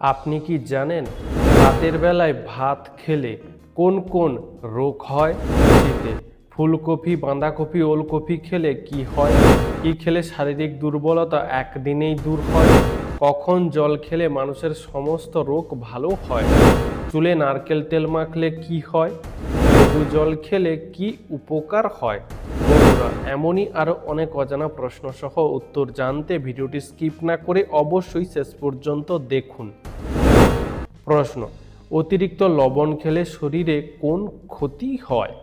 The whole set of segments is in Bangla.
আপনি কি জানেন রাতের বেলায় ভাত খেলে কোন কোন রোগ হয়? ফুলকপি, বাঁধাকপি, ওলকপি খেলে কি হয়? কি খেলে শারীরিক দুর্বলতা একদিনেই দূর হয়? কখন জল খেলে মানুষের সমস্ত রোগ ভালো হয়? চুলে নারকেল তেল মাখলে কি হয়? জল খেলে কি উপকার হয়? এমনই আরও অনেক অজানা প্রশ্ন সহ উত্তর জানতে ভিডিওটি স্কিপ না করে অবশ্যই শেষ পর্যন্ত দেখুন। প্রশ্ন, অতিরিক্ত লবণ খেলে শরীরে কোন ক্ষতি হয়?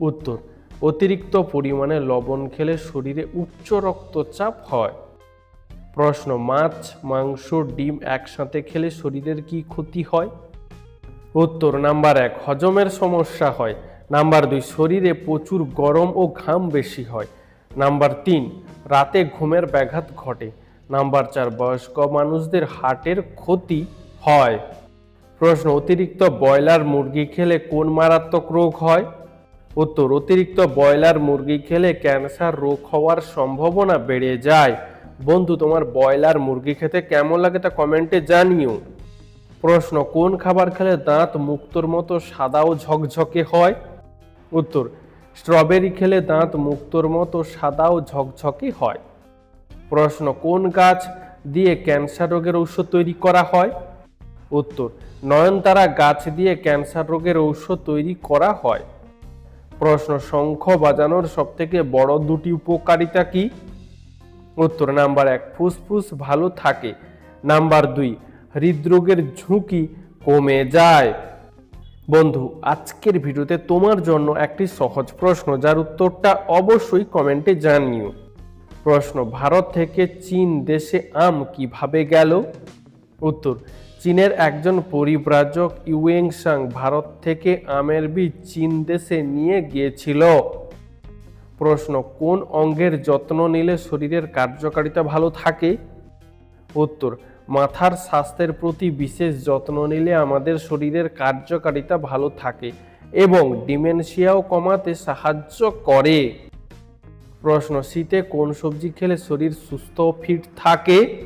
উত্তর, অতিরিক্ত পরিমাণে লবণ খেলে শরীরে উচ্চ রক্তচাপ হয়। প্রশ্ন, মাছ, মাংস, ডিম একসাথে খেলে শরীরের কি ক্ষতি হয়? উত্তর, নাম্বার এক, হজমের সমস্যা হয়। নাম্বার দুই, শরীরে প্রচুর গরম ও ঘাম বেশি হয়। নাম্বার তিন, রাতে ঘুমের ব্যাঘাত ঘটে। নাম্বার চার, বয়স্ক মানুষদের হার্টের ক্ষতি হয়। প্রশ্ন, অতিরিক্ত ব্রয়লার মুরগি খেলে কোন মারাত্মক রোগ হয়? উত্তর, অতিরিক্ত ব্রয়লার মুরগি খেলে ক্যান্সার রোগ হওয়ার সম্ভাবনা বেড়ে যায়। বন্ধু, তোমার ব্রয়লার মুরগি খেতে কেমন লাগে তা কমেন্টে জানিও। প্রশ্ন, কোন খাবার খেলে দাঁত মুক্তোর মতো সাদা ও ঝকঝকে হয়? উত্তর, স্ট্রবেরি খেলে দাঁত মুক্তর মতো সাদা ও ঝকঝকে হয়। প্রশ্ন, কোন গাছ দিয়ে ক্যান্সার রোগের ঔষধ তৈরি করা হয়? উত্তর, নয়নতারা গাছ দিয়ে ক্যান্সার রোগের ঔষধ তৈরি করা হয়। প্রশ্ন, শঙ্খ বাজানোর সবথেকে বড় দুটি উপকারিতা কি? উত্তর, নাম্বার এক, ফুসফুস ভালো থাকে। নাম্বার দুই, হৃদরোগের ঝুঁকি কমে যায়। বন্ধু, আজকের ভিডিওতে তোমার জন্য একটি সহজ প্রশ্ন, যার উত্তরটা অবশ্যই কমেন্টে জানিও। প্রশ্ন, ভারত থেকে চীন দেশে আম কীভাবে গেল? উত্তর, চীনের একজন পরিব্রাজক ইউয়েংসাং ভারত থেকে আমের বীজ চীন দেশে নিয়ে গিয়েছিল। প্রশ্ন, কোন অঙ্গের যত্ন নিলে শরীরের কার্যকারিতা ভালো থাকে? উত্তর মাথার স্বাস্থ্যের প্রতি বিশেষ যত্ন নিলে আমাদের শরীরের কার্যকারিতা ভালো থাকে এবং ডিমেনশিয়াও কমাতে সাহায্য করে। প্রশ্ন, শীতে কোন সবজি খেলে শরীর সুস্থ ফিট থাকে?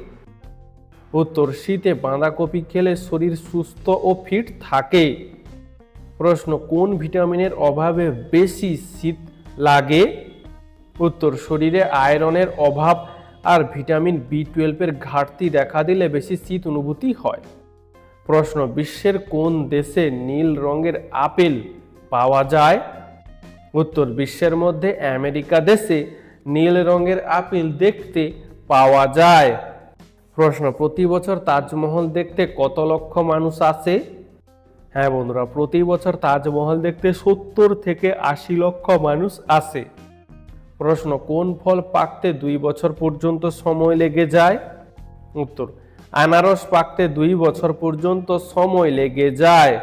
উত্তর, শীতে বাঁধাকপি খেলে শরীর সুস্থ ও ফিট থাকে। প্রশ্ন, কোন ভিটামিনের অভাবে বেশি শীত লাগে? উত্তর, শরীরে আয়রনের অভাব আর ভিটামিন বি টুয়েলভের ঘাটতি দেখা দিলে বেশি শীত অনুভূতি হয়। প্রশ্ন, বিশ্বের কোন দেশে নীল রঙের আপেল পাওয়া যায়? উত্তর, বিশ্বের মধ্যে আমেরিকা দেশে নীল রঙের আপেল দেখতে পাওয়া যায়। প্রশ্ন, প্রতি বছর তাজমহল দেখতে কত লক্ষ মানুষ আসে? হ্যাঁ বন্ধুরা, প্রতি বছর তাজমহল দেখতে সত্তর থেকে আশি লক্ষ মানুষ আসে। প্রশ্ন, কোন ফল পাকতে দুই বছর পর্যন্ত সময় লেগে যায়? উত্তর, আনারস পাকতে দুই বছর পর্যন্ত সময় লেগে যায়।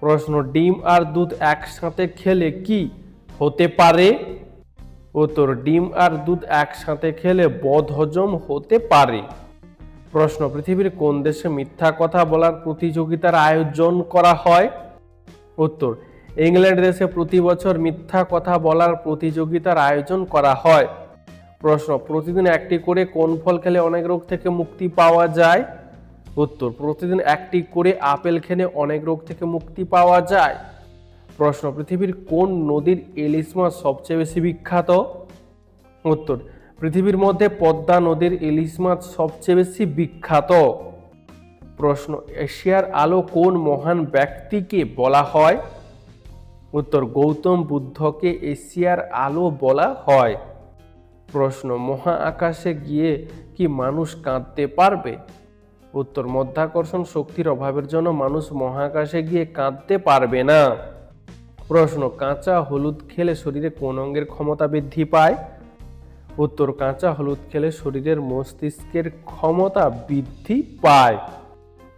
প্রশ্ন, ডিম আর দুধ একসাথে খেলে কি হতে পারে? উত্তর, ডিম আর দুধ একসাথে খেলে বদহজম হতে পারে। প্রশ্ন, পৃথিবীর কোন দেশে মিথ্যা কথা বলার প্রতিযোগিতার আয়োজন করা হয়? উত্তর ইংল্যান্ড দেশে প্রতি বছর মিথ্যা কথা বলার প্রতিযোগিতার আয়োজন করা হয়। প্রশ্ন, প্রতিদিন একটি করে কোন ফল খেলে অনেক রোগ থেকে মুক্তি পাওয়া যায়? উত্তর, প্রতিদিন একটি করে আপেল খেলে অনেক রোগ থেকে মুক্তি পাওয়া যায়। প্রশ্ন, পৃথিবীর কোন নদীর ইলিশ মাছ সবচেয়ে বেশি বিখ্যাত? উত্তর, পৃথিবীর মধ্যে পদ্মা নদীর ইলিশ মাছ সবচেয়ে বেশি বিখ্যাত। প্রশ্ন, এশিয়ার আলো কোন মহান ব্যক্তিকে বলা হয়? উত্তর, গৌতম বুদ্ধকে এশিয়ার আলো বলা হয়? প্রশ্ন, মহা আকাশে গিয়ে কি মানুষ কাঁদতে পারবে? উত্তর, মধ্যাকর্ষণ শক্তির অভাবের জন্য মানুষ মহাকাশে গিয়ে কাঁদতে পারবে না। প্রশ্ন, কাঁচা হলুদ খেলে শরীরে কোন অঙ্গের ক্ষমতা বৃদ্ধি পায়? উত্তর, কাঁচা হলুদ খেলে শরীরের মস্তিষ্কের ক্ষমতা বৃদ্ধি পায়।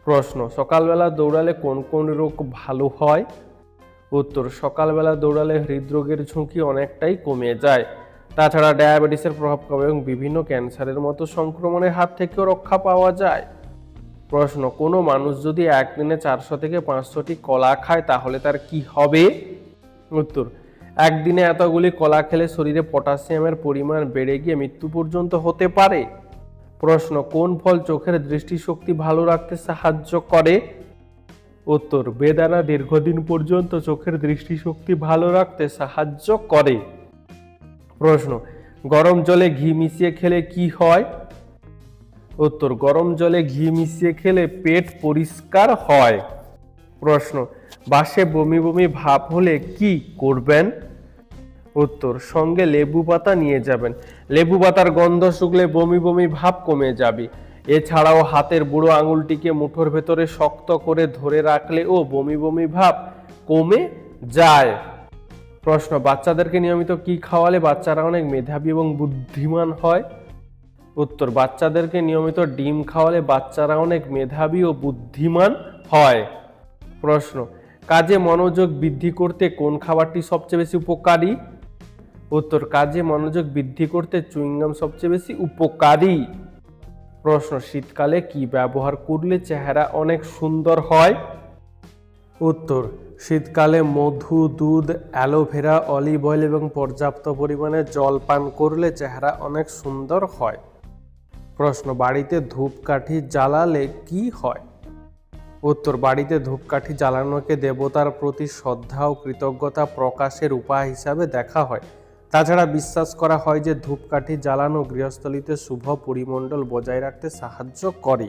প্রশ্ন, সকালবেলা দৌড়ালে কোন কোন রোগ ভালো হয়? উত্তর, সকালবেলা দৌড়ালে হৃদরোগের ঝুঁকি অনেকটাই কমে যায়। তাছাড়া ডায়াবেটিসের প্রভাব কমে এবং বিভিন্ন ক্যান্সারের মতো সংক্রমণের হাত থেকেও রক্ষা পাওয়া যায়। প্রশ্ন, কোনো মানুষ যদি একদিনে চারশো থেকে পাঁচশোটি কলা খায়, তাহলে তার কি হবে? উত্তর, একদিনে এতগুলি কলা খেলে শরীরে পটাশিয়ামের পরিমাণ বেড়ে গিয়ে মৃত্যু পর্যন্ত হতে পারে। প্রশ্ন, কোন ফল চোখের দৃষ্টিশক্তি ভালো রাখতে সাহায্য করে? উত্তর, বেদানা দীর্ঘদিন পর্যন্ত চোখের দৃষ্টিশক্তি ভালো রাখতে সাহায্য করে। প্রশ্ন, গরম জলে ঘি মিশিয়ে খেলে কি হয়? উত্তর, গরম জলে ঘি মিশিয়ে খেলে পেট পরিষ্কার হয়। প্রশ্ন, বাসে বমি বমি ভাব হলে কি করবেন? উত্তর, সঙ্গে লেবু পাতা নিয়ে যাবেন। লেবু পাতার গন্ধ শুকলে বমি বমি ভাব কমে যাবে। এছাড়াও হাতের বুড়ো আঙুলটিকে মুঠোর ভেতরে শক্ত করে ধরে রাখলে ও বমি বমি ভাব কমে যায়। প্রশ্ন, বাচ্চাদেরকে নিয়মিত কি খাওয়ালে বাচ্চারা অনেক মেধাবী এবং বুদ্ধিমান হয়? উত্তর, বাচ্চাদেরকে নিয়মিত ডিম খাওয়ালে বাচ্চারা অনেক মেধাবী ও বুদ্ধিমান হয়। প্রশ্ন, কাজে মনোযোগ বৃদ্ধি করতে কোন খাবারটি সবচেয়ে বেশি উপকারী? উত্তর, কাজে মনোযোগ বৃদ্ধি করতে চুইংগাম সবচেয়ে বেশি উপকারী। প্রশ্ন, শীতকালে কি ব্যবহার করলে চেহারা অনেক সুন্দর হয়? উত্তর, শীতকালে মধু, দুধ, অ্যালোভেরা, অলিভ অয়েল এবং পর্যাপ্ত পরিমাণে জল পান করলে চেহারা অনেক সুন্দর হয়। প্রশ্ন, বাড়িতে ধূপকাঠি জ্বালালে কি হয়? উত্তর, বাড়িতে ধূপকাঠি জ্বালানোকে দেবতার প্রতি শ্রদ্ধা ও কৃতজ্ঞতা প্রকাশের উপায় হিসাবে দেখা হয়। তাছাড়া বিশ্বাস করা হয় যে ধূপকাঠি জ্বালানো গৃহস্থলিতে শুভ পরিমণ্ডল বজায় রাখতে সাহায্য করে।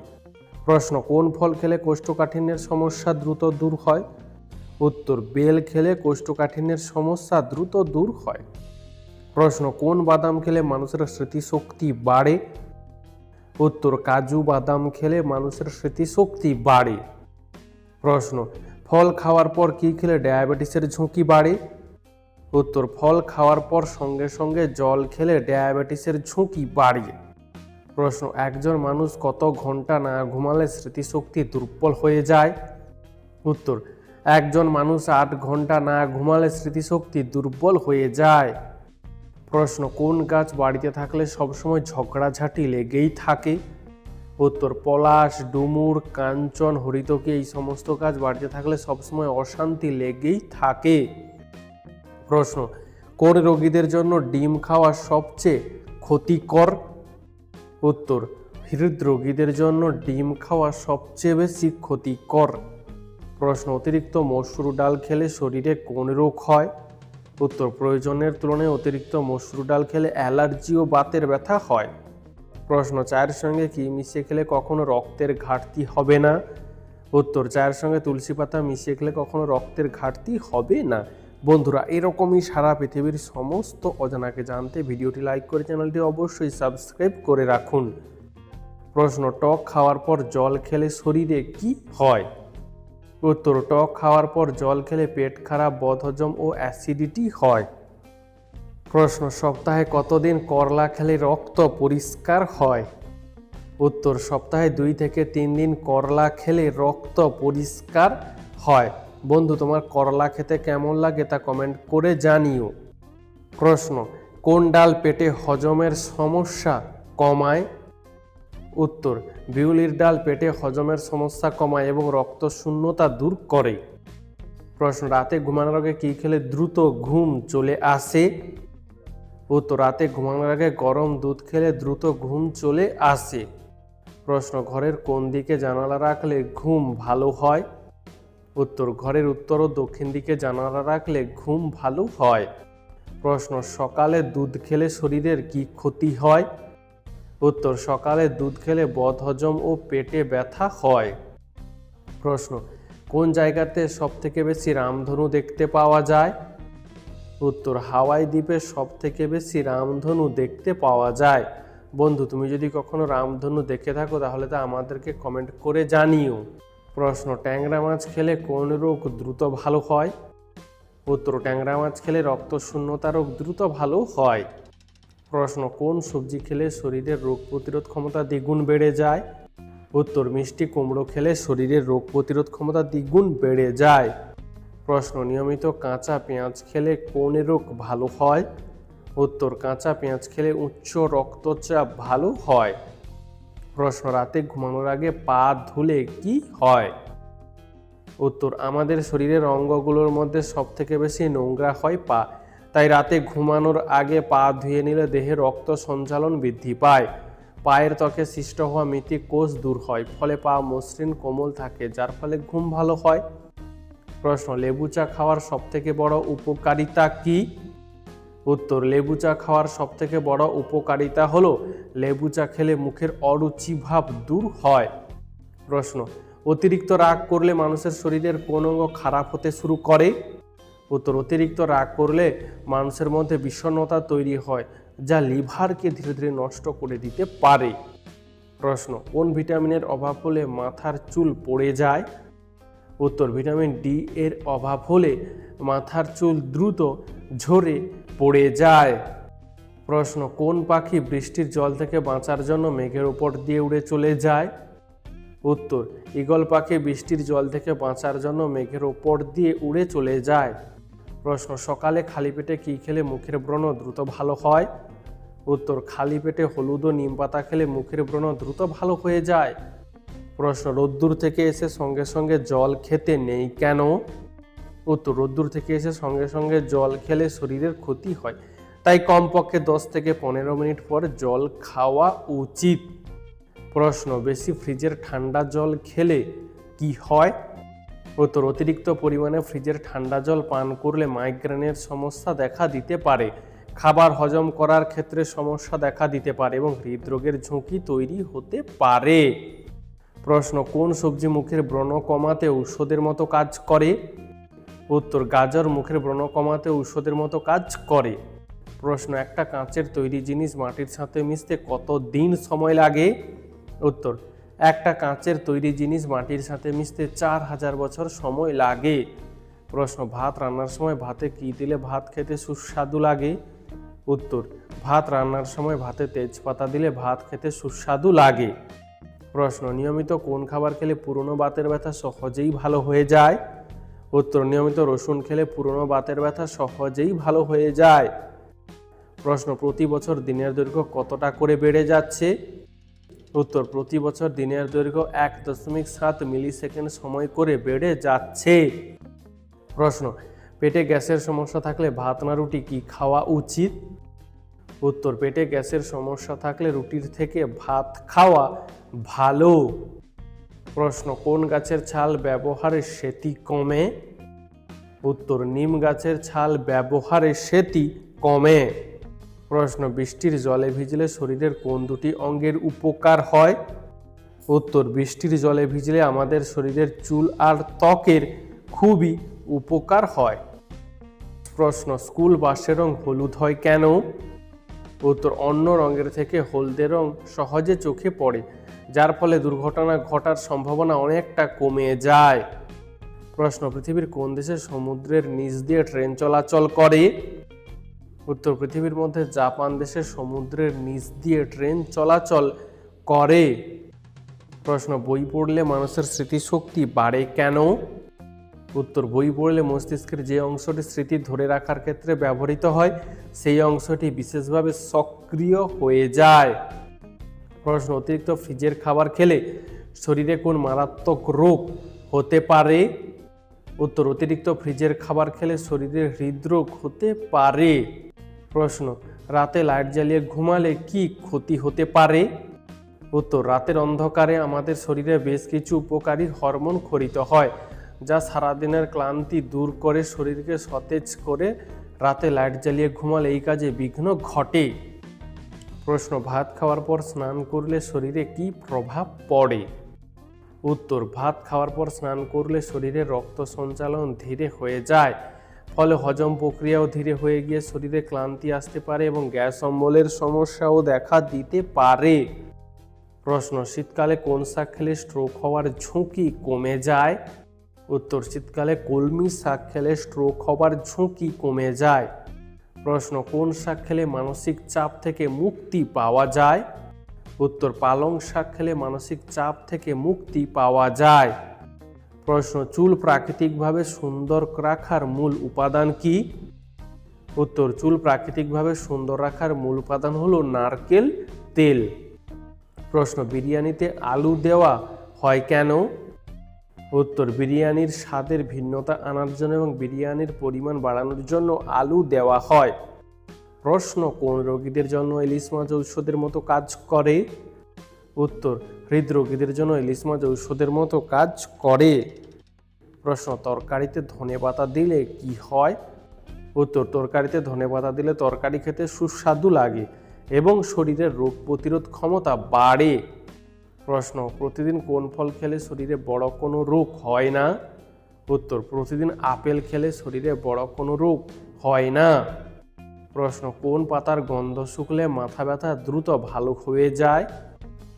প্রশ্ন, কোন ফল খেলে কোষ্ঠকাঠিন্যের সমস্যা দ্রুত দূর হয়? উত্তর, বেল খেলে কোষ্ঠকাঠিন্যের সমস্যা দ্রুত দূর হয়। প্রশ্ন, কোন বাদাম খেলে মানুষের স্মৃতিশক্তি বাড়ে? উত্তর, কাজু বাদাম খেলে মানুষের স্মৃতিশক্তি বাড়ে। প্রশ্ন, ফল খাওয়ার পর কি খেলে ডায়াবেটিসের ঝুঁকি বাড়ে? উত্তর, ফল খাওয়ার পর সঙ্গে সঙ্গে জল খেলে ডায়াবেটিসের ঝুঁকি বাড়ে প্রশ্ন, একজন মানুষ কত ঘণ্টা না ঘুমালে স্মৃতিশক্তি দুর্বল হয়ে যায়? উত্তর, একজন মানুষ আট ঘণ্টা না ঘুমালে স্মৃতিশক্তি দুর্বল হয়ে যায়। প্রশ্ন, কোন গাছ বাড়িতে থাকলে সবসময় ঝগড়াঝাটি লেগেই থাকে? উত্তর, পলাশ, ডুমুর, কাঞ্চন, হরিতকি এই সমস্ত গাছ বাড়িতে থাকলে সবসময় অশান্তি লেগেই থাকে। প্রশ্ন কোন রোগীদের জন্য ডিম খাওয়া সবচেয়ে ক্ষতিকর? উত্তর হৃদরোগীদের জন্য ডিম খাওয়া সবচেয়ে বেশি ক্ষতিকর। প্রশ্ন, অতিরিক্ত মসুর ডাল খেলে শরীরে কোন রোগ হয়? উত্তর, প্রয়োজনের তুলনায় অতিরিক্ত মসুর ডাল খেলে অ্যালার্জি ও বাতের ব্যথা হয়। প্রশ্ন, চায়ের সঙ্গে কি মিশিয়ে খেলে কখনো রক্তের ঘাটতি হবে না? উত্তর, চায়ের সঙ্গে তুলসী পাতা মিশিয়ে খেলে কখনো রক্তের ঘাটতি হবে না? বন্ধুরা, এরকমই সারা পৃথিবীর সমস্ত অজানাকে জানতে ভিডিওটি লাইক করে চ্যানেলটি অবশ্যই সাবস্ক্রাইব করে রাখুন। প্রশ্ন, টক খাওয়ার পর জল খেলে শরীরে কি হয়? উত্তর, টক খাওয়ার পর জল খেলে পেট খারাপ, বদহজম ও অ্যাসিডিটি হয়। প্রশ্ন, সপ্তাহে কতদিন করলা খেলে রক্ত পরিষ্কার হয়? উত্তর, সপ্তাহে দুই থেকে তিন দিন করলা খেলে রক্ত পরিষ্কার হয়। বন্ধু, তোমার করলা খেতে কেমন লাগে তা কমেন্ট করে জানিও। প্রশ্ন, কোন ডাল পেটে হজমের সমস্যা কমায়? উত্তর, বিউলির ডাল পেটে হজমের সমস্যা কমায় এবং রক্ত শূন্যতা দূর করে। প্রশ্ন, রাতে ঘুমানোর আগে কী খেলে দ্রুত ঘুম চলে আসে? উত্তর, রাতে ঘুমানোর আগে গরম দুধ খেলে দ্রুত ঘুম চলে আসে। প্রশ্ন, ঘরের কোন দিকে জানালা রাখলে ঘুম ভালো হয়? উত্তর ঘরের উত্তর ও দক্ষিণ দিকে জানালা রাখলে ঘুম ভালো হয়। প্রশ্ন, সকালে দুধ খেলে শরীরের কি ক্ষতি হয়? উত্তর, সকালে দুধ খেলে বদহজম ও পেটে ব্যথা হয়। প্রশ্ন, কোন জায়গাতে সব থেকে বেশি রামধনু দেখতে পাওয়া যায়? উত্তর, হাওয়াই দ্বীপে সব থেকে বেশি রামধনু দেখতে পাওয়া যায়। বন্ধু, তুমি যদি কখনো রামধনু দেখে থাকো, তাহলে তা আমাদেরকে কমেন্ট করে জানিও। প্রশ্ন, ট্যাংরা মাছ খেলে কোন রোগ দ্রুত ভালো হয়? উত্তর, ট্যাংরা মাছ খেলে রক্ত শূন্যতা রোগ দ্রুত ভালো হয়। প্রশ্ন, কোন সবজি খেলে শরীরের রোগ প্রতিরোধ ক্ষমতা দ্বিগুণ বেড়ে যায়? উত্তর, মিষ্টি কুমড়ো খেলে শরীরের রোগ প্রতিরোধ ক্ষমতা দ্বিগুণ বেড়ে যায়। প্রশ্ন, নিয়মিত কাঁচা পেঁয়াজ খেলে কোন রোগ ভালো হয়? উত্তর, কাঁচা পেঁয়াজ খেলে উচ্চ রক্তচাপ ভালো হয়। প্রশ্ন, রাতে ঘুমানোর আগে পা ধুলে কি হয়? উত্তর, আমাদের শরীরের অঙ্গগুলোর মধ্যে সব থেকে বেশি নোংরা হয় পা। তাই রাতে ঘুমানোর আগে পা ধুয়ে নিলে দেহে রক্ত সঞ্চালন বৃদ্ধি পায়। পায়ের ত্বকে সৃষ্ট হওয়া মিথিক কোষ দূর হয়, ফলে পা মসৃণ, কোমল থাকে, যার ফলে ঘুম ভালো হয়। প্রশ্ন, লেবু চা খাওয়ার সবথেকে বড় উপকারিতা কি? উত্তর, লেবু চা খাওয়ার সবথেকে বড় উপকারিতা হলো লেবু চা খেলে মুখের অরুচি ভাব দূর হয়। প্রশ্ন, অতিরিক্ত রাগ করলে মানুষের শরীরের কোন অঙ্গ খারাপ হতে শুরু করে? উত্তর, অতিরিক্ত রাগ করলে মানুষের মধ্যে বিষণ্ণতা তৈরি হয়, যা লিভারকে ধীরে ধীরে নষ্ট করে দিতে পারে। প্রশ্ন, কোন ভিটামিনের অভাব হলে মাথার চুল পড়ে যায়? উত্তর, ভিটামিন ডি এর অভাব হলে মাথার চুল দ্রুত ঝরে পড়ে যায়। প্রশ্ন, কোন পাখি বৃষ্টির জল থেকে বাঁচার জন্য মেঘের উপর দিয়ে উড়ে চলে যায়? উত্তর, ঈগল পাখি বৃষ্টির জল থেকে বাঁচার জন্য মেঘের ওপর দিয়ে উড়ে চলে যায়। প্রশ্ন, সকালে খালি পেটে কী খেলে মুখের ব্রণ দ্রুত ভালো হয়? উত্তর, খালি পেটে হলুদ ও নিম পাতা খেলে মুখের ব্রণ দ্রুত ভালো হয়ে যায়। প্রশ্ন, রোদ্দুর থেকে এসে সঙ্গে সঙ্গে জল খেতে নেই কেন? উত্তর রোদ্দুর থেকে এসে সঙ্গে সঙ্গে জল খেলে শরীরের ক্ষতি হয়। তাই কমপক্ষে দশ থেকে পনেরো মিনিট পর জল খাওয়া উচিত। প্রশ্ন, বেশি ফ্রিজের ঠান্ডা জল খেলে কি হয়? উত্তর অতিরিক্ত পরিমাণে ফ্রিজের ঠান্ডা জল পান করলে মাইগ্রেনের সমস্যা দেখা দিতে পারে। খাবার হজম করার ক্ষেত্রে সমস্যা দেখা দিতে পারে এবং হৃদরোগের ঝুঁকি তৈরি হতে পারে। প্রশ্ন, কোন সবজি মুখের ব্রণ কমাতে ঔষধের মতো কাজ করে? উত্তর, গাজর মুখের ব্রণ কমাতে ঔষধের মতো কাজ করে। প্রশ্ন, একটা কাঁচের তৈরি জিনিস মাটির সাথে মিশতে কত দিন সময় লাগে? উত্তর, একটা কাঁচের তৈরি জিনিস মাটির সাথে মিশতে চার হাজার বছর সময় লাগে। প্রশ্ন, ভাত রান্নার সময় ভাতে কী দিলে ভাত খেতে সুস্বাদু লাগে? উত্তর, ভাত রান্নার সময় ভাতে তেজপাতা দিলে ভাত খেতে সুস্বাদু লাগে। প্রশ্ন, নিয়মিত কোন খাবার খেলে পুরনো বাতের ব্যথা সহজেই ভালো হয়ে যায়? উত্তর, নিয়মিত রসুন খেলে পুরনো বাতের ব্যথা সহজেই ভালো হয়ে যায়। প্রশ্ন, প্রতি বছর দিনের দৈর্ঘ্য কতটা করে বেড়ে যাচ্ছে? উত্তর, প্রতি বছর দিনের দৈর্ঘ্য এক দশমিক সাত মিলি সেকেন্ড সময় করে বেড়ে যাচ্ছে। প্রশ্ন, পেটে গ্যাসের সমস্যা থাকলে ভাত না রুটি কি খাওয়া উচিত? উত্তর, পেটে গ্যাসের সমস্যা থাকলে রুটির থেকে ভাত খাওয়া ভালো। প্রশ্ন, কোন গাছের ছাল ব্যবহারে সেতি কমে? উত্তর, নিম গাছের ছাল ব্যবহারে সেতি কমে। প্রশ্ন, বৃষ্টির জলে ভিজলে শরীরের কোন দুটি অঙ্গের উপকার হয়? উত্তর, বৃষ্টির জলে ভিজলে আমাদের শরীরের চুল আর ত্বকের খুবই উপকার হয়। প্রশ্ন, স্কুল বাসের রং হলুদ হয় কেন? উত্তর, অন্য রঙের থেকে হলদে রং সহজে চোখে পড়ে। যার ফলে দুর্ঘটনা ঘটার সম্ভাবনা অনেকটা কমে যায়। প্রশ্ন, পৃথিবীর কোন দেশে সমুদ্রের নিচ দিয়ে ট্রেন চলাচল করে? উত্তর, পৃথিবীর মধ্যে জাপান দেশে সমুদ্রের নিচ দিয়ে ট্রেন চলাচল করে। প্রশ্ন, বই পড়লে মানুষের স্মৃতিশক্তি বাড়ে কেন? উত্তর, বই পড়লে মস্তিষ্কের যে অংশটি স্মৃতি ধরে রাখার ক্ষেত্রে ব্যবহৃত হয়, সেই অংশটি বিশেষভাবে সক্রিয় হয়ে যায়। প্রশ্ন, অতিরিক্ত ফ্রিজের খাবার খেলে শরীরে কোন মারাত্মক রোগ হতে পারে? উত্তর, অতিরিক্ত ফ্রিজের খাবার খেলে শরীরে হৃদরোগ হতে পারে। প্রশ্ন, রাতে লাইট জ্বালিয়ে ঘুমালে কি ক্ষতি হতে পারে? উত্তর, রাতের অন্ধকারে আমাদের শরীরে বেশ কিছু উপকারী হরমোন খরিত হয়, যা সারাদিনের ক্লান্তি দূর করে শরীরকে সতেজ করে রাতে লাইট জ্বালিয়ে ঘুমালে এই কাজে বিঘ্ন ঘটে। প্রশ্ন, ভাত খাওয়ার পর স্নান করলে শরীরে কি প্রভাব পড়ে? উত্তর, ভাত খাওয়ার পর স্নান করলে শরীরে রক্ত সঞ্চালন ধীরে হয়ে যায়, ফলে হজম প্রক্রিয়াও ধীরে হয়ে গিয়ে শরীরে ক্লান্তি আসতে পারে এবং গ্যাস অম্বলের সমস্যাও দেখা দিতে পারে। প্রশ্ন, শীতকালে কোন শাক খেলে স্ট্রোক হওয়ার ঝুঁকি কমে যায়? উত্তর, শীতকালে কলমি শাক খেলে স্ট্রোক হওয়ার ঝুঁকি কমে যায়। প্রশ্ন, কোন শাক খেলে মানসিক চাপ থেকে মুক্তি পাওয়া যায়? উত্তর, পালং শাক খেলে মানসিক চাপ থেকে মুক্তি পাওয়া যায়। প্রশ্ন, চুল প্রাকৃতিকভাবে সুন্দর রাখার মূল উপাদান কি? উত্তর, চুল প্রাকৃতিকভাবে সুন্দর রাখার মূল উপাদান হলো নারকেল তেল। প্রশ্ন, বিরিয়ানিতে আলু দেওয়া হয় কেন? উত্তর, বিরিয়ানির স্বাদের ভিন্নতা আনার জন্য এবং বিরিয়ানির পরিমাণ বাড়ানোর জন্য আলু দেওয়া হয়। প্রশ্ন, কোন রোগীদের জন্য ইলিশ মাছ ঔষধের মতো কাজ করে? উত্তর, হৃদরোগীদের জন্য ইলিশ মাছ ঔষধের মতো কাজ করে। প্রশ্ন, তরকারিতে ধনে পাতা দিলে কি হয়? উত্তর, তরকারিতে ধনে পাতা দিলে তরকারি খেতে সুস্বাদু লাগে এবং শরীরের রোগ প্রতিরোধ ক্ষমতা বাড়ে। প্রশ্ন, প্রতিদিন কোন ফল খেলে শরীরে বড় কোনো রোগ হয় না? উত্তর, প্রতিদিন আপেল খেলে শরীরে বড় কোনো রোগ হয় না। প্রশ্ন, কোন পাতার গন্ধ শুকলে মাথা ব্যথা দ্রুত ভালো হয়ে যায়?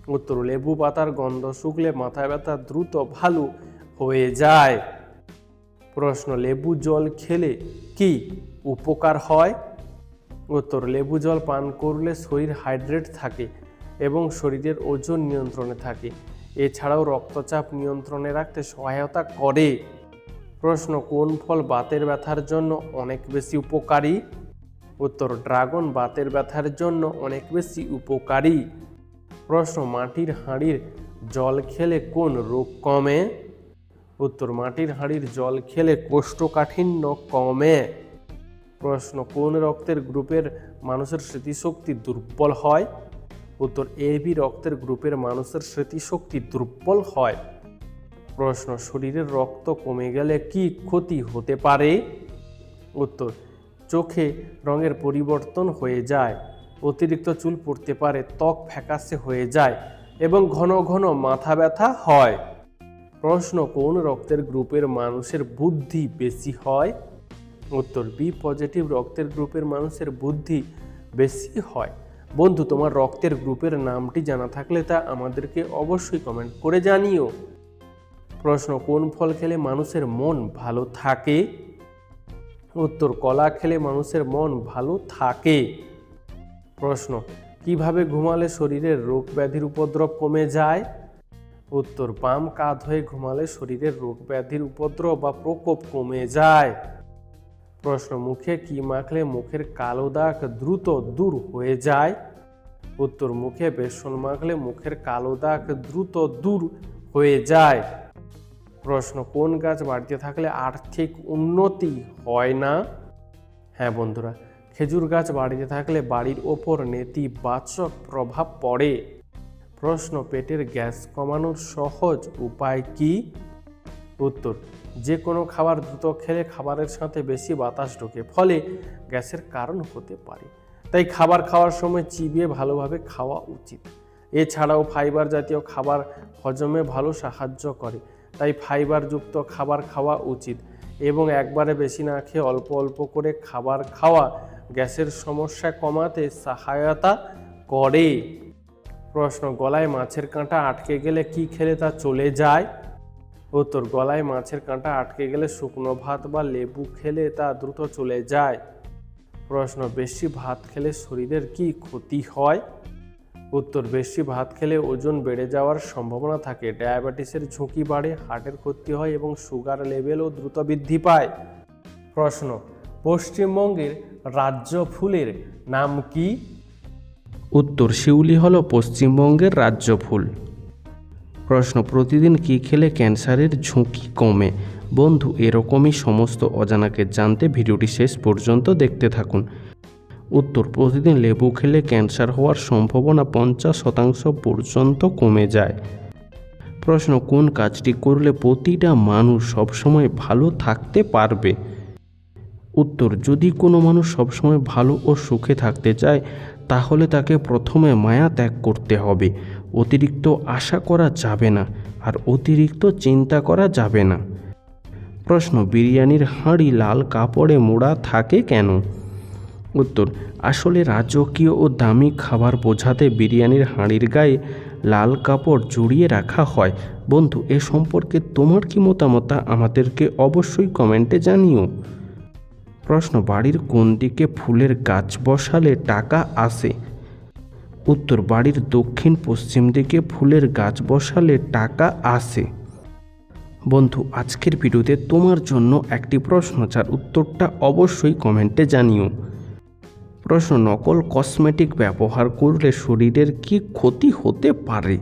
উত্তর, লেবু পাতার গন্ধ শুকলে মাথা ব্যথা দ্রুত ভালো হয়ে যায়। প্রশ্ন, লেবু জল খেলে কি উপকার হয়? উত্তর, লেবু জল পান করলে শরীর হাইড্রেট থাকে এবং শরীরের ওজন নিয়ন্ত্রণে থাকে। এছাড়াও রক্তচাপ নিয়ন্ত্রণে রাখতে সহায়তা করে। প্রশ্ন, কোন ফল বাতের ব্যথার জন্য অনেক বেশি উপকারী? উত্তর, ড্রাগন বাতের ব্যথার জন্য অনেক বেশি উপকারী। প্রশ্ন, মাটির হাঁড়ির জল খেলে কোন রোগ কমে? উত্তর, মাটির হাঁড়ির জল খেলে কোষ্ঠকাঠিন্য কমে। প্রশ্ন, কোন রক্তের গ্রুপের মানুষের স্মৃতিশক্তি দুর্বল হয়? উত্তর এ বি রক্তের গ্রুপের মানুষের স্মৃতিশক্তি দুর্বল হয়। প্রশ্ন, শরীরের রক্ত কমে গেলে কি ক্ষতি হতে পারে? উত্তর, চোখে রঙের পরিবর্তন হয়ে যায়, অতিরিক্ত চুল পড়তে পারে, ত্বক ফ্যাকাশে হয়ে যায় এবং ঘন ঘন মাথা ব্যথা হয়। প্রশ্ন, কোন রক্তের গ্রুপের মানুষের বুদ্ধি বেশি হয়? উত্তর, বি পজিটিভ রক্তের গ্রুপের মানুষের বুদ্ধি বেশি হয়। বন্ধু, তোমার রক্তের গ্রুপের নামটি জানা থাকলে তা আমাদেরকে অবশ্যই কমেন্ট করে জানিও। প্রশ্ন, কোন ফল খেলে মানুষের মন ভালো থাকে? উত্তর, কলা খেলে মানুষের মন ভালো থাকে। প্রশ্ন, কীভাবে ঘুমালে শরীরের রোগ ব্যাধির উপদ্রব কমে যায়? উত্তর, বাম কাত হয়ে ঘুমালে শরীরের রোগ ব্যাধির উপদ্রব বা প্রকোপ কমে যায়। প্রশ্ন মুখে কি মাখলে মুখের কালো দাগ দ্রুত দূর হয়ে যায়? উত্তর মুখে বেসন মাখলে মুখের কালো দাগ দ্রুত দূর হয়ে যায়। প্রশ্ন, কোন গাছ বাড়িতে থাকলে আর্থিক উন্নতি হয় না? হ্যাঁ বন্ধুরা, খেজুর গাছ বাড়িতে থাকলে বাড়ির ওপর নেতিবাচক প্রভাব পড়ে। প্রশ্ন, পেটের গ্যাস কমানোর সহজ উপায় কি? উত্তর যে কোনো খাবার দ্রুত খেলে খাবারের সাথে বেশি বাতাস ঢোকে, ফলে গ্যাসের কারণ হতে পারে। তাই খাবার খাওয়ার সময় চিবিয়ে ভালোভাবে খাওয়া উচিত। এছাড়াও ফাইবার জাতীয় খাবার হজমে ভালো সাহায্য করে, তাই ফাইবারযুক্ত খাবার খাওয়া উচিত এবং একবারে বেশি না খেয়ে অল্প অল্প করে খাবার খাওয়া গ্যাসের সমস্যা কমাতে সহায়তা করে। প্রশ্ন, গলায় মাছের কাঁটা আটকে গেলে কি খেলে তা চলে যায়? উত্তর গলায় মাছের কাঁটা আটকে গেলে শুকনো ভাত বা লেবু খেলে তা দ্রুত চলে যায়। প্রশ্ন, বেশি ভাত খেলে শরীরের কি ক্ষতি হয়? উত্তর, বেশি ভাত খেলে ওজন বেড়ে যাওয়ার সম্ভাবনা থাকে। ডায়াবেটিসের ঝুঁকি বাড়ে, হার্টের ক্ষতি হয় এবং সুগার লেভেলও দ্রুত বৃদ্ধি পায়। প্রশ্ন, পশ্চিমবঙ্গের রাজ্য ফুলের নাম কি? উত্তর, শিউলি হলো পশ্চিমবঙ্গের রাজ্য ফুল। প্রশ্ন, প্রতিদিন কি খেলে ক্যান্সারের ঝুঁকি কমে? বন্ধু, এরকমই সমস্ত অজানাকে জানতে ভিডিওটি শেষ পর্যন্ত দেখতে থাকুন। উত্তর, প্রতিদিন লেবু খেলে ক্যান্সার হওয়ার সম্ভাবনা পঞ্চাশ শতাংশ পর্যন্ত কমে যায়। প্রশ্ন, কোন কাজটি করলে প্রতিটা মানুষ সবসময় ভালো থাকতে পারবে? উত্তর, যদি কোনো মানুষ সবসময় ভালো ও সুখে থাকতে চায়, তাহলে তাকে প্রথমে মায়া ত্যাগ করতে হবে। অতিরিক্ত আশা করা যাবে না আর অতিরিক্ত চিন্তা করা যাবে না। প্রশ্ন, বিরিয়ানির হাঁড়ি লাল কাপড়ে মোড়া থাকে কেন? উত্তর, আসলে রাজকীয় ও দামি খাবার বোঝাতে বিরিয়ানির হাঁড়ির গায়ে লাল কাপড় জড়িয়ে রাখা হয়। বন্ধু, এ সম্পর্কে তোমার কি মতামত আমাদেরকে অবশ্যই কমেন্টে জানিও। প্রশ্ন, বাড়ির কোন দিকে ফুলের গাছ বসালে টাকা আসে? উত্তর বাড়ির দক্ষিণ পশ্চিম দিকে ফুলের গাছ বসালে টাকা আসে। বন্ধু, আজকের ভিডিওতে তোমার জন্য একটি প্রশ্ন, যার উত্তরটা অবশ্যই কমেন্টে জানিও। প্রশ্ন, নকল কসমেটিক ব্যবহার করলে শরীরের কি ক্ষতি হতে পারে?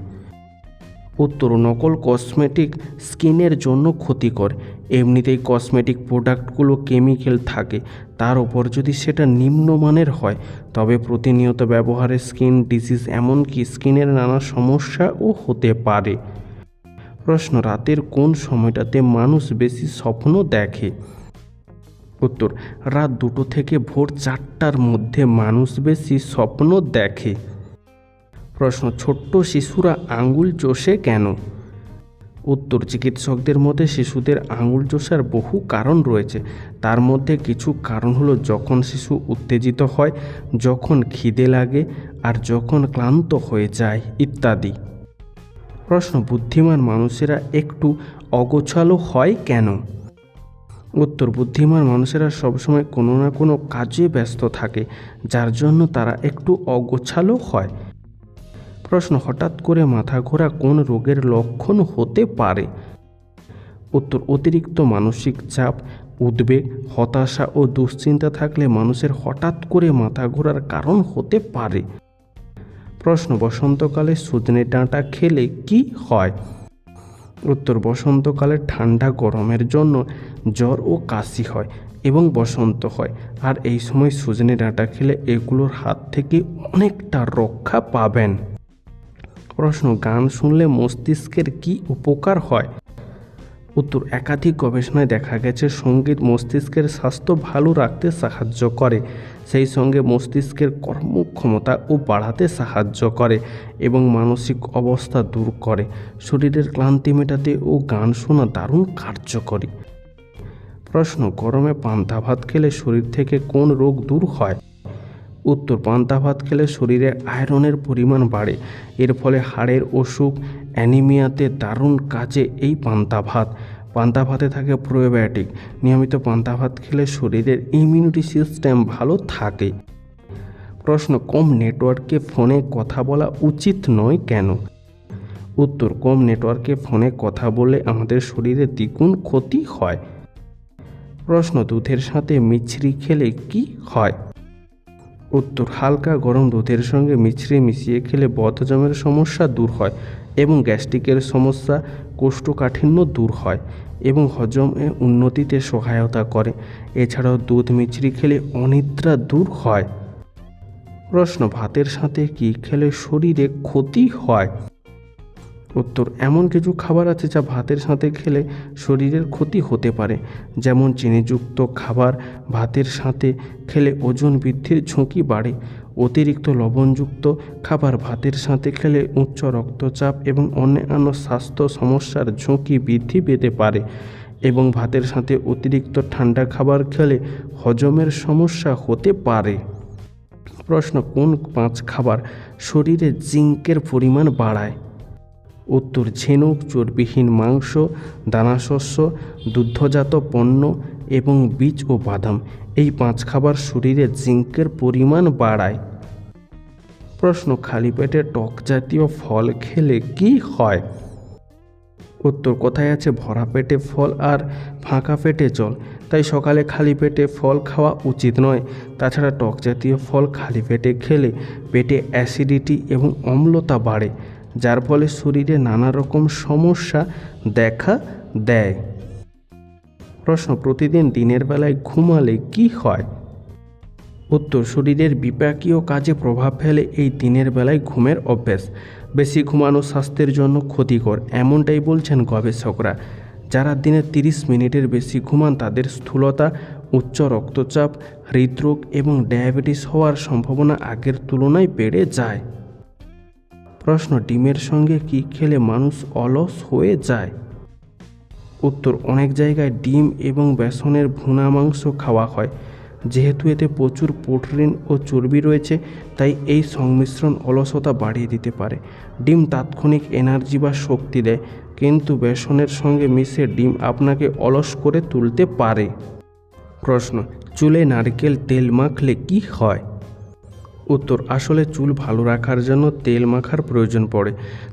উত্তর নকল কসমেটিক স্কিনের জন্য ক্ষতিকর। এমনিতেই কসমেটিক প্রোডাক্টগুলো কেমিক্যাল থাকে, তার উপর যদি সেটা নিম্নমানের হয়, তবে প্রতিনিয়ত ব্যবহারে স্কিন ডিজিজ এমনকি স্কিনের নানা সমস্যাও হতে পারে। প্রশ্ন, রাতের কোন সময়টাতে মানুষ বেশি স্বপ্ন দেখে? উত্তর, রাত দুটো থেকে ভোর চারটার মধ্যে মানুষ বেশি স্বপ্ন দেখে। প্রশ্ন, ছোট্ট শিশুরা আঙ্গুল চষে কেন? উত্তর, চিকিৎসকদের মধ্যে শিশুদের আঙুল চষার বহু কারণ রয়েছে। তার মধ্যে কিছু কারণ হলো যখন শিশু উত্তেজিত হয়, যখন খিদে লাগে, আর যখন ক্লান্ত হয়ে যায়, ইত্যাদি। প্রশ্ন, বুদ্ধিমান মানুষেরা একটু অগোছালো হয় কেন? উত্তর, বুদ্ধিমান মানুষেরা সবসময় কোনো না কোনো কাজে ব্যস্ত থাকে, যার জন্য তারা একটু অগোছালো হয়। প্রশ্ন হঠাৎ করে মাথা ঘোরা কোন রোগের লক্ষণ হতে পারে? উত্তর, অতিরিক্ত মানসিক চাপ, উদ্বেগ, হতাশা ও দুশ্চিন্তা থাকলে মানুষের হঠাৎ করে মাথা ঘোরার কারণ হতে পারে। প্রশ্ন, বসন্তকালে সজনে ডাঁটা খেলে কি হয়? উত্তর, বসন্তকালে ঠান্ডা গরমের জন্য জ্বর ও কাশি হয় এবং বসন্ত হয়। আর এই সময় সজনে ডাঁটা খেলে এগুলোর হাত থেকে অনেকটা রক্ষা পাবেন। প্রশ্ন, গান শুনলে মস্তিষ্কের কি উপকার হয়? উত্তর, একাধিক গবেষণায় দেখা গেছে সংগীত মস্তিষ্কের স্বাস্থ্য ভালো রাখতে সাহায্য করে, সেই সঙ্গে মস্তিষ্কের কর্মক্ষমতা ও বাড়াতে সাহায্য করে এবং মানসিক অবস্থা দূর করে। শরীরের ক্লান্তি মেটাতে ও গান শোনা দারুণ কার্যকরী। প্রশ্ন, গরমে পান্তা ভাত খেলে শরীর থেকে কোন রোগ দূর হয়? উত্তর পান্তা ভাত খেলে শরীরে আয়রনের পরিমাণ বাড়ে। এর ফলে হাড়ের অসুখ, অ্যানিমিয়াতে দারুণ কাজে এই পান্তা ভাত পান্তা ভাতে থাকে প্রোবায়োটিক। নিয়মিত পান্তা ভাত খেলে শরীরের ইমিউনিটি সিস্টেম ভালো থাকে। প্রশ্ন, কম নেটওয়ার্কে ফোনে কথা বলা উচিত নয় কেন? উত্তর, কম নেটওয়ার্কে ফোনে কথা বলে আমাদের শরীরে দ্বিগুণ ক্ষতি হয়। প্রশ্ন, দুধের সাথে মিছরি খেলে কি হয়? উত্তর, হালকা গরম দুধের সঙ্গে মিছড়ে মিশিয়ে খেলে বদহজমের সমস্যা দূর হয় এবং গ্যাস্ট্রিকের সমস্যা কোষ্ঠকাঠিন্য দূর হয় এবং হজমে উন্নতিতে সহায়তা করে। এছাড়াও দুধ মিছরি খেলে অনিদ্রা দূর হয়। প্রশ্ন, ভাতের সাথে কি খেলে শরীরে ক্ষতি হয়? উত্তর, এমন কিছু খাবার আছে যা ভাতের সাথে খেলে শরীরের ক্ষতি হতে পারে। যেমন চিনিযুক্ত খাবার ভাতের সাথে খেলে ওজন বৃদ্ধির ঝুঁকি বাড়ে। অতিরিক্ত লবণযুক্ত খাবার ভাতের সাথে খেলে উচ্চ রক্তচাপ এবং অন্যান্য স্বাস্থ্য সমস্যার ঝুঁকি বৃদ্ধি পেতে পারে। এবং ভাতের সাথে অতিরিক্ত ঠান্ডা খাবার খেলে হজমের সমস্যা হতে পারে। প্রশ্ন, কোন পাঁচ খাবার শরীরে জিঙ্কের পরিমাণ বাড়ায়? উত্তর ঝিনুক, চর্বিহীন মাংস, দানাশস্য, দুগ্ধজাত পণ্য এবং বীজ ও বাদাম। এই পাঁচ খাবার শরীরে জিঙ্কের পরিমাণ বাড়ায়। প্রশ্ন, খালি পেটে টক জাতীয় ফল খেলে কি হয়? উত্তর, কোথায় আছে ভরা পেটে ফল আর ফাঁকা পেটে জল? তাই সকালে খালি পেটে ফল খাওয়া উচিত নয়। তাছাড়া টক জাতীয় ফল খালি পেটে খেলে পেটে অ্যাসিডিটি এবং অম্লতা বাড়ে। যার ফলে শরীরে নানা রকম সমস্যা দেখা দেয়। প্রশ্ন, প্রতিদিন দিনের বেলায় ঘুমালে কি হয়? উত্তর, শরীরের বিপাকীয় কাজে প্রভাব ফেলে এই দিনের বেলায় ঘুমের অভ্যাস। বেশি ঘুমানো স্বাস্থ্যের জন্য ক্ষতিকর, এমনটাই বলছেন গবেষকরা। যারা দিনে তিরিশ মিনিটের বেশি ঘুমান, তাদের স্থূলতা, উচ্চ রক্তচাপ, হৃদরোগ এবং ডায়াবেটিস হওয়ার সম্ভাবনা আগের তুলনায় বেড়ে যায়। প্রশ্ন, ডিমের সঙ্গে কি খেলে মানুষ অলস হয়ে যায়? উত্তর, অনেক জায়গায় ডিম এবং বেসনের ভুনা মাংস খাওয়া হয়। যেহেতু এতে প্রচুর প্রোটিন ও চর্বি রয়েছে, তাই এই সংমিশ্রণ অলসতা বাড়িয়ে দিতে পারে। ডিম তাৎক্ষণিক এনার্জি বা শক্তি দেয়, কিন্তু বেসনের সঙ্গে মিশে ডিম আপনাকে অলস করে তুলতে পারে। প্রশ্ন, চুলে নারকেল তেল মাখলে কি হয়? উত্তর, আসলে চুল ভালো রাখার জন্য তেল মাখার প্রয়োজন পড়ে।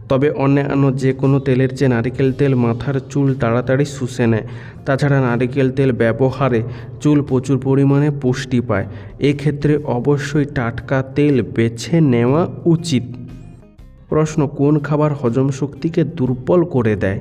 তবে অন্যান্য যে কোনো তেলের চেয়ে নারকেল তেল মাথার চুল তাড়াতাড়ি শুষে নেয়। তাছাড়া নারকেল তেল ব্যবহারে চুল প্রচুর পরিমাণে পুষ্টি পায়। এক্ষেত্রে অবশ্যই টাটকা তেল বেছে নেওয়া উচিত। প্রশ্ন, কোন খাবার হজম শক্তিকে দুর্বল করে দেয়?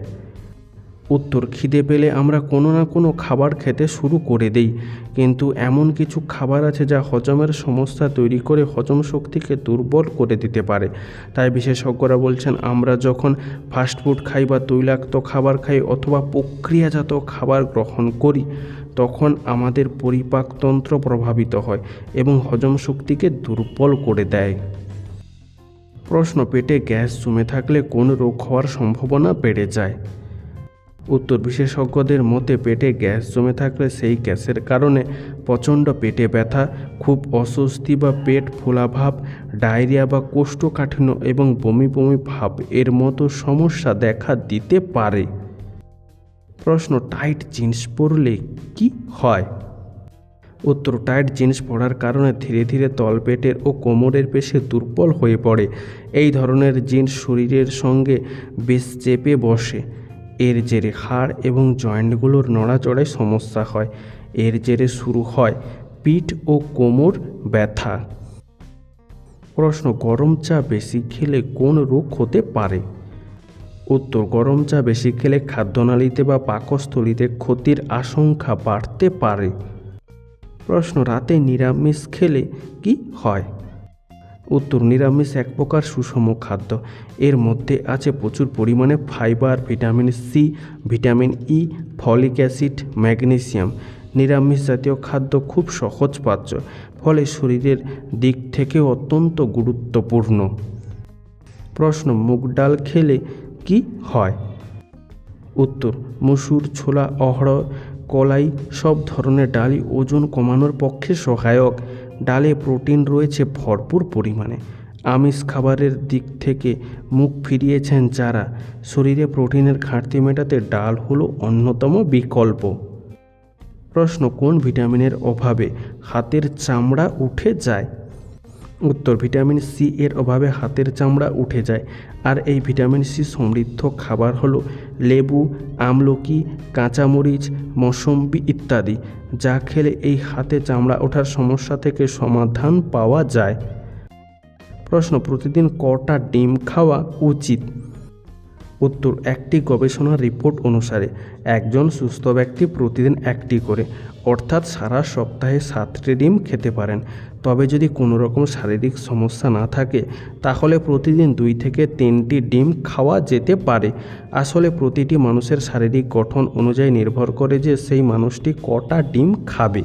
উত্তর খিদে পেলে আমরা কোনো না কোনো খাবার খেতে শুরু করে দেই। কিন্তু এমন কিছু খাবার আছে যা হজমের সমস্যা তৈরি করে হজম শক্তিকে দুর্বল করে দিতে পারে। তাই বিশেষজ্ঞরা বলছেন, আমরা যখন ফাস্টফুড খাই বা তৈলাক্ত খাবার খাই অথবা প্রক্রিয়াজাত খাবার গ্রহণ করি, তখন আমাদের পরিপাকতন্ত্র প্রভাবিত হয় এবং হজম শক্তিকে দুর্বল করে দেয়। প্রশ্ন, পেটে গ্যাস জমে থাকলে কোন রোগ হওয়ার সম্ভাবনা বেড়ে যায়? উত্তর বিশেষজ্ঞদের মতে পেটে গ্যাস জমে থাকলে সেই গ্যাসের কারণে প্রচণ্ড পেটে ব্যথা, খুব অস্বস্তি বা পেট ফোলাভাব, ডায়রিয়া বা কোষ্ঠকাঠিন্য এবং বমি বমি ভাব এর মতো সমস্যা দেখা দিতে পারে। প্রশ্ন, টাইট জিন্স পরলে কি হয়? উত্তর, টাইট জিন্স পরার কারণে ধীরে ধীরে তলপেটের ও কোমরের পেশে দুর্বল হয়ে পড়ে। এই ধরনের জিন্স শরীরের সঙ্গে বেশ চেপে বসে। এর জেরে হাড় এবং জয়েন্টগুলোর নড়াচড়ায় সমস্যা হয়। এর জেরে শুরু হয় পিঠ ও কোমর ব্যথা। প্রশ্ন, গরম চা বেশি খেলে কোন রোগ হতে পারে? উত্তর, গরম চা বেশি খেলে খাদ্যনালীতে বা পাকস্থলীতে ক্ষতির আশঙ্কা বাড়তে পারে। প্রশ্ন, রাতে নিরামিষ খেলে কি হয়? উত্তর নিরামিষ এক প্রকার সুষম খাদ্য। এর মধ্যে আছে প্রচুর পরিমাণে fibre, vitamin C vitamin E folic acid, magnesium. নিরামিষ জাতীয় খাদ্য খুব সহজপাচ্য ফলে শরীরের দিক থেকে অত্যন্ত গুরুত্বপূর্ণ। প্রশ্ন, মুগ ডাল খেলে কি হয়? উত্তর, মসুর, ছোলা অহড় কলাই সব ধরনের ডালই ওজন কমানোর পক্ষে সহায়ক। ডালে প্রোটিন রয়েছে ভরপুর পরিমাণে। আমিষ খাবারের দিক থেকে মুখ ফিরিয়েছেন যারা। শরীরে প্রোটিনের ঘাটতি মেটাতে ডাল হলো অন্যতম বিকল্প। প্রশ্ন, কোন ভিটামিনের অভাবে হাতের চামড়া উঠে যায়? উত্তর, ভিটামিন সি এর অভাবে হাতের চামড়া উঠে যায়। আর এই ভিটামিন সি সমৃদ্ধ খাবার হলো লেবু, আমলকি, কাঁচামরিচ, মৌসম্বি ইত্যাদি, যা খেলে এই হাতে চামড়া ওঠার সমস্যা থেকে সমাধান পাওয়া যায়। প্রশ্ন, প্রতিদিন কটা ডিম খাওয়া উচিত? উত্তর, একটি গবেষণার রিপোর্ট অনুসারে একজন সুস্থ ব্যক্তি প্রতিদিন একটি করে, অর্থাৎ সারা সপ্তাহে সাতটি ডিম খেতে পারেন। তবে যদি কোনো রকম শারীরিক সমস্যা না থাকে, তাহলে প্রতিদিন দুই থেকে তিনটি ডিম খাওয়া যেতে পারে। আসলে প্রতিটি মানুষের শারীরিক গঠন অনুযায়ী নির্ভর করে যে সেই মানুষটি কটা ডিম খাবে।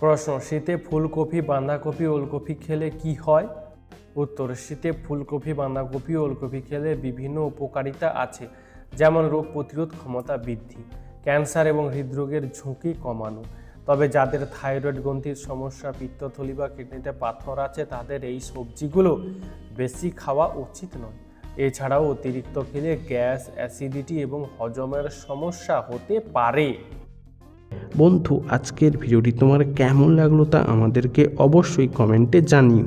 প্রশ্ন, শীতে ফুলকপি, বাঁধাকপি, ওলকপি খেলে কি হয়? উত্তর, শীতে ফুলকপি, বাঁধাকপি, ওলকপি খেলে বিভিন্ন উপকারিতা আছে, যেমন রোগ প্রতিরোধ ক্ষমতা বৃদ্ধি, ক্যান্সার এবং হৃদরোগের ঝুঁকি কমানো। তবে যাদের থাইরয়েড গ্রন্থির সমস্যা, পিত্তথলি বা কিডনিতে পাথর আছে, তাদের এই সবজিগুলো বেশি খাওয়া উচিত নয়। এছাড়াও অতিরিক্ত খেলে গ্যাস, অ্যাসিডিটি এবং হজমের সমস্যা হতে পারে। বন্ধু, আজকের ভিডিওটি তোমার কেমন লাগল তা আমাদেরকে অবশ্যই কমেন্টে জানিও।